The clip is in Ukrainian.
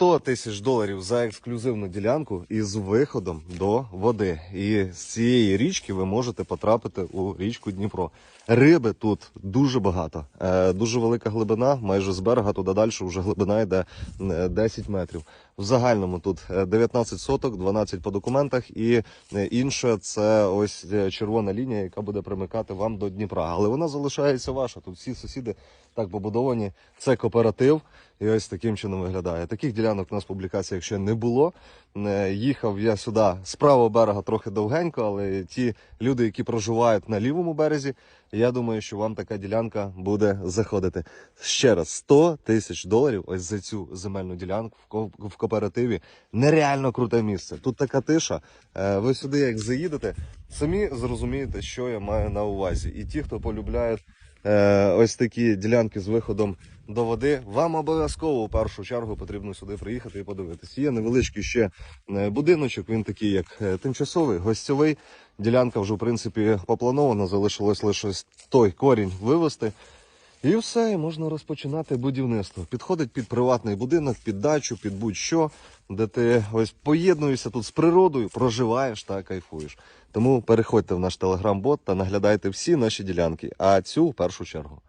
100 тисяч доларів за ексклюзивну ділянку із виходом до води. І з цієї річки ви можете потрапити у річку Дніпро. Риби тут дуже багато, е, дуже велика глибина, майже з берега туди далі вже глибина йде е, 10 метрів. В загальному тут е, 19 соток, 12 по документах, і е, інше це ось е, червона лінія, яка буде примикати вам до Дніпра. Але вона залишається ваша. Тут всі сусіди так побудовані. Це кооператив, і ось таким чином виглядає. Таких ділянок у нас в публікаціях ще не було. Е, Їхав я сюди з правого берега трохи довгенько, але ті люди, які проживають на лівому березі, я думаю, що вам така ділянка буде заходити. Ще раз 100 тисяч доларів ось за цю земельну ділянку в кооперативі. Нереально круте місце. Тут така тиша. Е, Ви сюди, як заїдете, самі зрозумієте, що я маю на увазі. І ті, хто полюбляють е, ось такі ділянки з виходом до води, вам обов'язково в першу чергу потрібно сюди приїхати і подивитись. Є невеличкий ще е, будиночок, він такий, як тимчасовий, гостьовий. Ділянка вже в принципі попланована, залишилось лише той корінь вивести. І все, і можна розпочинати будівництво. Підходить під приватний будинок, під дачу, під будь-що, де ти ось поєднуєшся тут з природою, проживаєш та кайфуєш. Тому переходьте в наш телеграм-бот та наглядайте всі наші ділянки, а цю в першу чергу.